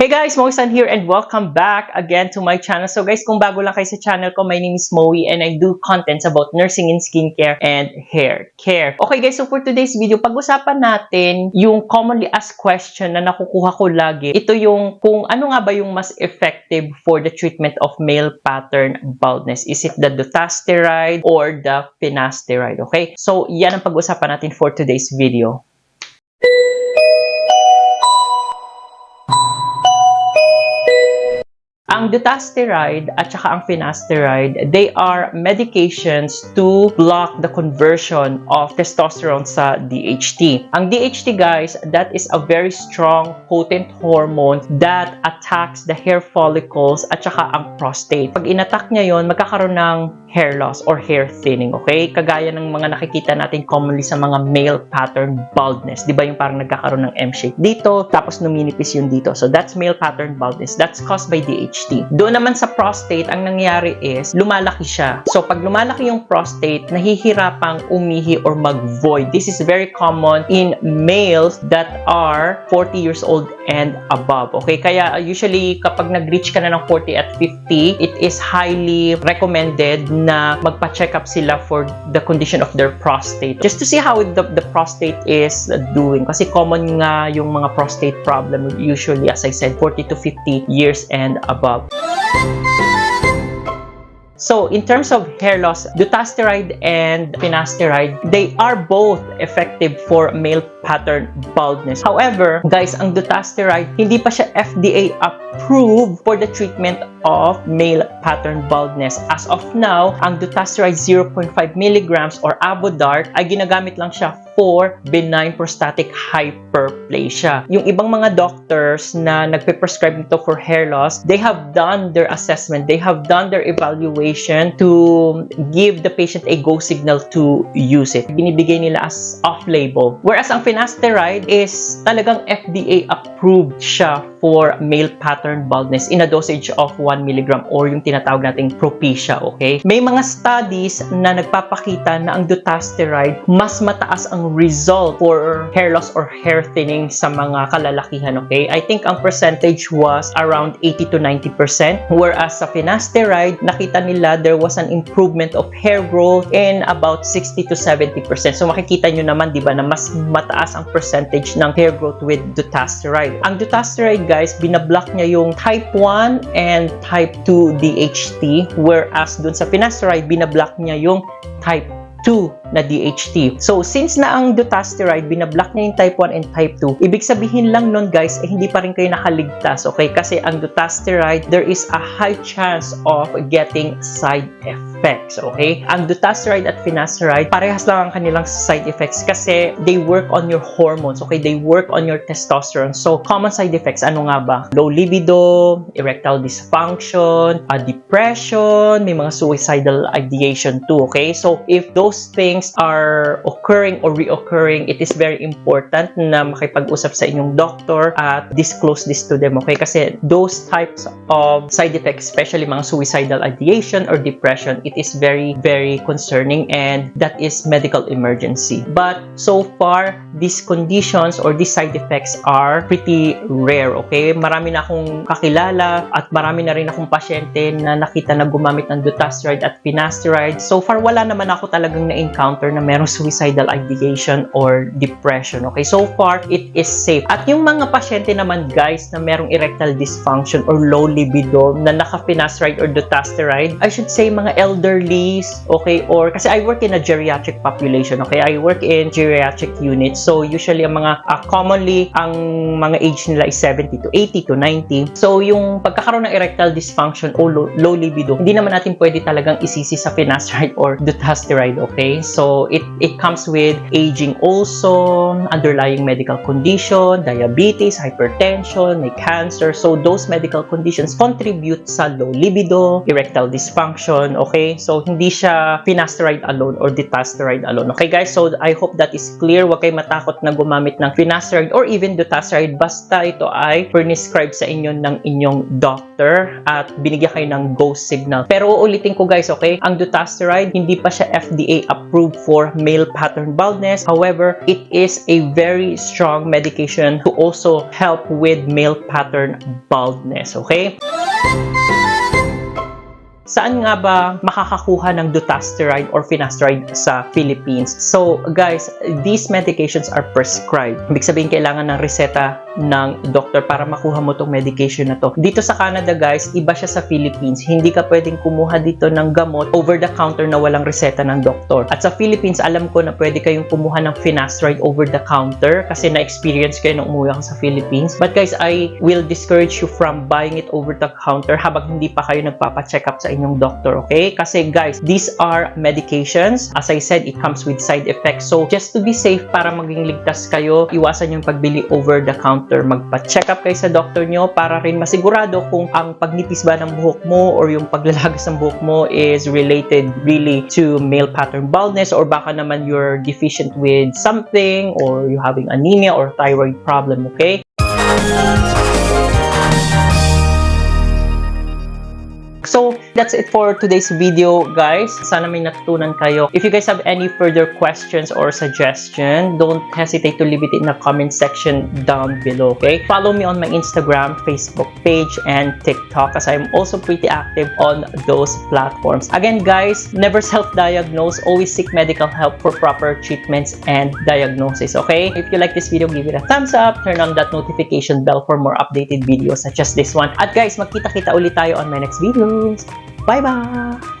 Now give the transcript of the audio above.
Hey guys, Moisan here and welcome back again to my channel. So guys, kung bago lang kayo sa channel ko, my name is Moe and I do contents about nursing and skincare and hair care. Okay guys, so for today's video, pag-usapan natin yung commonly asked question na nakukuha ko lagi. Ito yung kung ano nga ba yung mas effective for the treatment of male pattern baldness. Is it the dutasteride or the finasteride? Okay? So yan ang pag-usapan natin for today's video. Ang dutasteride at saka ang finasteride, they are medications to block the conversion of testosterone sa DHT. Ang DHT guys, that is a very strong, potent hormone that attacks the hair follicles at saka ang prostate. Pag inattack niya yon, magkakaroon ng hair loss or hair thinning, okay? Kagaya ng mga nakikita natin commonly sa mga male pattern baldness. Di ba yung parang nagkakaroon ng M-shape dito, tapos numinipis yun dito. So that's male pattern baldness. That's caused by DHT. Doon naman sa prostate, ang nangyayari is, lumalaki siya. So pag lumalaki yung prostate, nahihirapang umihi or mag-void. This is very common in males that are 40 years old and above. Okay? Kaya uh, usually kapag nag-reach ka na ng 40 at 50, it is highly recommended na magpa-check up sila for the condition of their prostate. Just to see how the, the prostate is doing. Kasi common nga yung mga prostate problem usually, as I said, 40 to 50 years and above. So, in terms of hair loss, dutasteride and finasteride, they are both effective for male pattern baldness. However, guys, ang dutasteride, hindi pa siya FDA approved for the treatment of male pattern baldness. As of now, ang dutasteride 0.5 milligrams or Avodart ay ginagamit lang siya for benign prostatic hyperplasia. Yung ibang mga doctors na nagpe-prescribe nito for hair loss, they have done their assessment, they have done their evaluation to give the patient a go signal to use it. Binibigay nila as off-label. Whereas ang finasteride is talagang FDA approved siya for male pattern baldness in a dosage of 1 milligram or yung tinatawag nating propecia, okay? May mga studies na nagpapakita na ang dutasteride mas mataas ang result for hair loss or hair thinning sa mga kalalakihan, okay? I think ang percentage was around 80 to 90%, whereas sa finasteride, nakita nila there was an improvement of hair growth in about 60 to 70%. So makikita nyo naman, di ba, na mas mataas ang percentage ng hair growth with dutasteride. Ang dutasteride, guys, binablock niya yung type 1 and type 2 DHT, whereas dun sa finasteride, binablock niya yung type 2 na DHT. So, since na ang dutasteride, binablock niya yung type 1 and type 2, ibig sabihin lang nun guys, eh, hindi pa rin kayo nakaligtas, okay? Kasi ang dutasteride, there is a high chance of getting side effects, okay? Ang dutasteride at finasteride, parehas lang ang kanilang side effects kasi they work on your hormones, okay? They work on your testosterone. So, common side effects, ano nga ba? Low libido, erectile dysfunction, uh, depression, may mga suicidal ideation too, okay? So, if those things are occurring or reoccurring, it is very important na makipag-usap sa inyong doctor at disclose this to them, okay? Kasi those types of side effects, especially mga suicidal ideation or depression, it is very, very concerning and that is medical emergency. But so far, these conditions or these side effects are pretty rare, okay? Marami na akong kakilala at marami na rin akong pasyente na nakita na gumamit ng dutasteride at finasteride. So far, wala naman ako talagang na-encounter na merong suicidal ideation or depression, okay? So far, it is safe. At yung mga pasyente naman, guys, na merong erectile dysfunction or low libido na naka-finasteride or dutasteride, I should say mga elderlies, okay? Or, kasi I work in a geriatric population, okay? I work in geriatric units. So, usually, ang mga, uh, commonly, ang mga age nila is 70 to 80 to 90. So, yung pagkakaroon ng erectile dysfunction o low, low libido, hindi naman natin pwede talagang isisi sa finasteride or dutasteride, okay? So, it, it comes with aging also, underlying medical condition, diabetes, hypertension, may cancer. So, those medical conditions contribute sa low libido, erectile dysfunction, okay? So, hindi siya finasteride alone or dutasteride alone. Okay, guys? So, I hope that is clear. Huwag kayo matakot na gumamit ng finasteride or even dutasteride basta ito ay prescribe sa inyo ng inyong doctor at binigyan kayo ng go signal. Pero ulitin ko guys, okay? Ang dutasteride, hindi pa siya FDA approved approved for male pattern baldness. However, it is a very strong medication to also help with male pattern baldness. Okay? Saan nga ba makakakuha ng dutasteride or finasteride sa Philippines? So, guys, these medications are prescribed. Ibig sabihin, kailangan ng reseta ng doktor para makuha mo tong medication na to. Dito sa Canada, guys, iba siya sa Philippines. Hindi ka pwedeng kumuha dito ng gamot over the counter na walang reseta ng doktor. At sa Philippines, alam ko na pwede kayong kumuha ng finasteride over the counter kasi na-experience yun nung umuwi ako sa Philippines. But guys, I will discourage you from buying it over the counter habang hindi pa kayo nagpapa-check up sa inyong doctor, okay? Kasi guys, these are medications. As I said, it comes with side effects. So, just to be safe para maging ligtas kayo, iwasan yung pagbili over the counter. Magpa-check up kayo sa doctor nyo para rin masigurado kung ang pagnipis ba ng buhok mo or yung paglalagas ng buhok mo is related really to male pattern baldness or baka naman you're deficient with something or you having anemia or thyroid problem, okay? That's it for today's video, guys. Sana may natutunan kayo. If you guys have any further questions or suggestion, don't hesitate to leave it in the comment section down below, okay? Follow me on my Instagram, Facebook page, and TikTok as I'm also pretty active on those platforms. Again, guys, never self-diagnose. Always seek medical help for proper treatments and diagnosis, okay? If you like this video, give it a thumbs up. Turn on that notification bell for more updated videos such as this one. At guys, magkita-kita ulit tayo on my next videos. 拜拜。